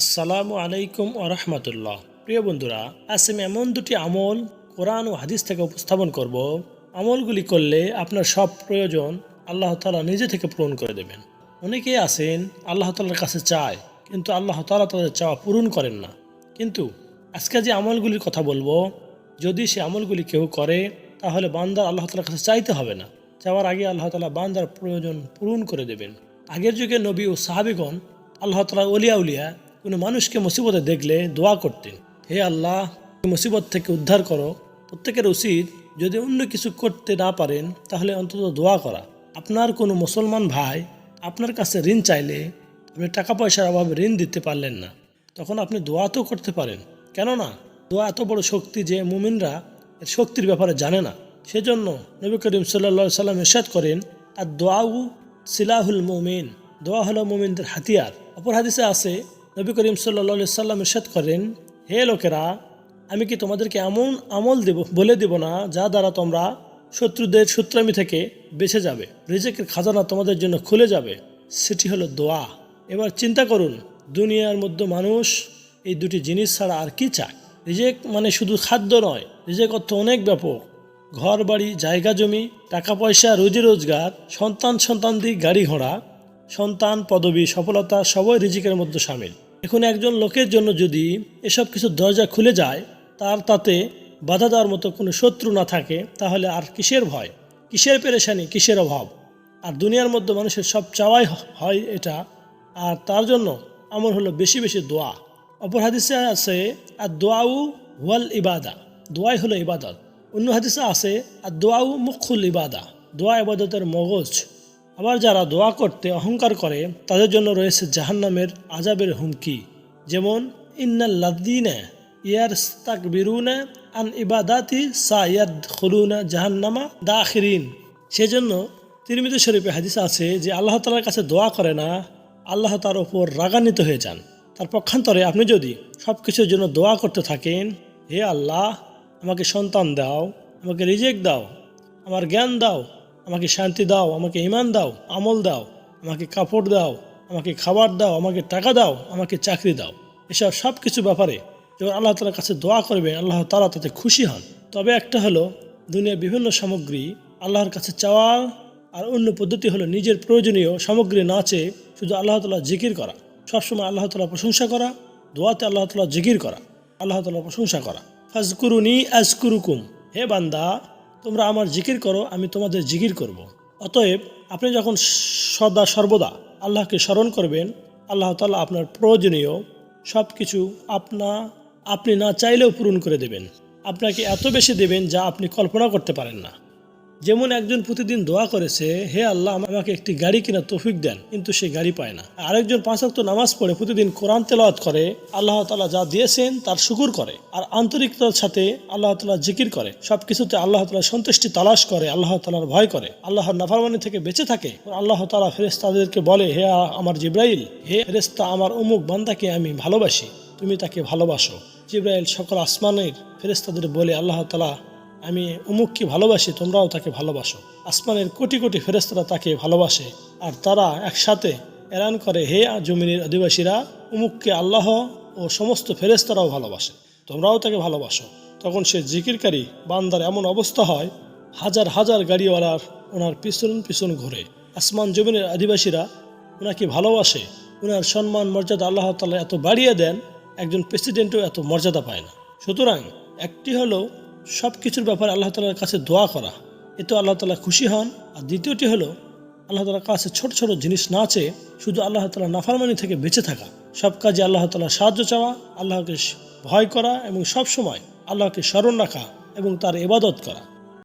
আসসালামু আলাইকুম ও রহমতুল্লাহ। প্রিয় বন্ধুরা, আজ এমন দুটি আমল কোরআন ও হাদিস থেকে উপস্থাপন করব। আমলগুলি করলে আপনার সব প্রয়োজন আল্লাহ তালা নিজে থেকে পূরণ করে দেবেন। অনেকেই আছেন, আল্লাহ তালার কাছে চায়, কিন্তু আল্লাহ তালা তাদের চাওয়া পূরণ করেন না। কিন্তু আজকে যে আমলগুলির কথা বলব, যদি সে আমলগুলি কেউ করে, তাহলে বান্দার আল্লাহ তালার কাছে চাইতে হবে না। চাওয়ার আগে আল্লাহ তালা বান্দার প্রয়োজন পূরণ করে দেবেন। আগের যুগে নবী ও সাহাবিগণ আল্লাহ তালা উলিয়া কোনো মানুষকে মুসিবতে দেখলে দোয়া করতেন। হে আল্লাহ মুসিবত থেকে উদ্ধার করো। প্রত্যেকের উচিত যদি অন্য কিছু করতে না পারেন, তাহলে অন্তত দোয়া করা। আপনার কোনো মুসলমান ভাই আপনার কাছে ঋণ চাইলে আপনি টাকা পয়সার অভাবে ঋণ দিতে পারলেন না। তখন আপনি দোয়া তো করতে পারেন। কেননা, দোয়া এত বড় শক্তি যে মুমিনরা এর শক্তির ব্যাপারে জানে না। সেজন্য নবী করিম সাল্লা সাল্লাম ইরশাদ করেন আর দোয়াউ সিলাহুল মুমিন। দোয়া হলো মুমিনদের হাতিয়ার। অপর হাদিসে আছে নবী করিম সাল্লা সাল্লাম ইরশাদ করেন, হে লোকেরা, আমি কি তোমাদেরকে এমন আমল দেব, বলে দেব না, যা দ্বারা তোমরা শত্রুদের শত্রামি থেকে বেঁচে যাবে? রিজেকের খাজানা তোমাদের জন্য খুলে যাবে। সেটি হলো দোয়া। এবার চিন্তা করুন, দুনিয়ার মধ্যে মানুষ এই দুটি জিনিস ছাড়া আর কি চায়? রিজেক মানে শুধু খাদ্য নয়, রিজেক অর্থ অনেক ব্যাপক। ঘর বাড়ি জায়গা জমি, টাকা পয়সা রুজি রোজগার সন্তান সন্তান সন্তানদি গাড়ি ঘোড়া সন্তান, পদবী, সফলতা সবই রিজিকের মধ্যে সামিল। এখন একজন লোকের জন্য যদি এসব কিছু দরজা খুলে যায়, তার তাতে বাধা দেওয়ার মতো কোনো শত্রু না থাকে, তাহলে আর কিসের ভয়? কিসের পেরেশানি? কিসের অভাব? আর দুনিয়ার মধ্যে মানুষের সব চাওয়াই হয় এটা। আর তার জন্য আমার হলো বেশি বেশি দোয়া। অপর হাদিসে আছে আর দোয়াউ ওয়াল ইবাদা। দোয়াই হলো ইবাদত। অন্য হাদিসে আছে আর দোয়াউ মুখুল ইবাদা। দোয়া ইবাদতের মগজ আবার যারা দোয়া করতে অহংকার করে, তাদের জন্য রয়েছে জাহান্নামের আজাবের হুমকি। যেমন ইন্নাল্লাদিনা ইয়ার তাক বিরুনা আন ইবাদাতি সা ইয়াদ খুলুনা জাহান্নামা দা দাখিরিন। সেজন্য তিরমিদ শরীফে হাদিস আছে যে, আল্লাহ তালার কাছে দোয়া করে না, আল্লাহ তার ওপর রাগান্বিত হয়ে যান। তার পক্ষান্তরে আপনি যদি সব কিছুর জন্য দোয়া করতে থাকেন, হে আল্লাহ, আমাকে সন্তান দাও, আমাকে রিজেক্ট দাও, আমার জ্ঞান দাও আমাকে শান্তি দাও, আমাকে ইমান দাও, আমল দাও, আমাকে কাপড় দাও, আমাকে খাবার দাও, আমাকে টাকা দাও, আমাকে চাকরি দাও। এসব সব কিছু ব্যাপারে যখন আল্লাহ তালার কাছে দোয়া করবেন আল্লাহ তালা তাতে খুশি হন। তবে একটা হলো, দুনিয়ার বিভিন্ন সামগ্রী আল্লাহর কাছে চাওয়া আর অন্য পদ্ধতি হলো নিজের প্রয়োজনীয় সামগ্রী না চেয়ে শুধু আল্লাহ তালা জিকির করা। সবসময় আল্লাহ তালা প্রশংসা করা, দোয়াতে আল্লাহ তালা জিকির করা, আল্লাহ তালা প্রশংসা করা। ফাজকুরুনি আজকুরুকুম। হে বান্দা তোমরা আমার জিকির করো, আমি তোমাদের জিকির করব। অতএব আপনি যখন সদা সর্বদা আল্লাহকে স্মরণ করবেন, আল্লাহ তালা আপনার প্রয়োজনীয় সব কিছু আপনা, আপনি না চাইলেও পূরণ করে দেবেন আপনাকে এত বেশি দেবেন যা আপনি কল্পনা করতে পারেন না যেমন একজন প্রতিদিন দোয়া করেছে, হে আল্লাহ, আমাকে একটি গাড়ি কিনা তৌফিক দেন। কিন্তু সে গাড়ি পায় না। আরেকজন পাঁচক্ত নামাজ পড়ে, প্রতিদিন কোরআন তেলাওয়াত করে, আল্লাহ তালা যা দিয়েছেন তার শুকুর করে। আর আন্তরিকতার সাথে আল্লাহ তালা জিকির করে। সবকিছুতে আল্লাহ তালা সন্তুষ্টি তালাশ করে, আল্লাহ তালার ভয় করে। আল্লাহর নাফারমানি থেকে বেঁচে থাকে। আল্লাহ তালা ফেরেস্তাদেরকে বলে, হে আমার জিব্রাইল, হে ফেরেস্তা আমার অমুক বান্দাকে আমি ভালোবাসি। তুমি তাকে ভালোবাসো। জিব্রাইল সকল আসমানের ফেরেস্তাদের বলে, আল্লাহ তালা আমি অমুককে ভালোবাসি, তোমরাও তাকে ভালোবাসো। আসমানের কোটি কোটি ফেরেস্তারা তাকে ভালোবাসে, আর তারা একসাথে এলান করে, হে জমিনের অধিবাসীরা অমুককে আল্লাহ ও সমস্ত ফেরেস্তারাও ভালোবাসে, তোমরাও তাকে ভালোবাসো। তখন সে জিকিরকারী বান্দার এমন অবস্থা হয়, হাজার হাজার গাড়িওয়ালার ওনার পিছন পিছন ঘুরে। আসমান জমিনের আদিবাসীরা ওনাকে ভালোবাসে, ওনার সম্মান মর্যাদা আল্লাহ তালা এত বাড়িয়ে দেন, একজন প্রেসিডেন্টও এত মর্যাদা পায় না। সুতরাং একটি হলো সব কিছুর ব্যাপারে আল্লাহ তালার কাছে দোয়া করা। এতে আল্লাহ তালা খুশি হন। আর দ্বিতীয়টি হলো, আল্লাহ তালার কাছে ছোট ছোট জিনিস না চেয়ে শুধু আল্লাহ তালা নাফারমানি থেকে বেঁচে থাকা। সব কাজে আল্লাহ তালার সাহায্য চাওয়া, আল্লাহকে ভয় করা এবং সব সময় আল্লাহকে স্মরণ রাখা এবং তার ইবাদত করা।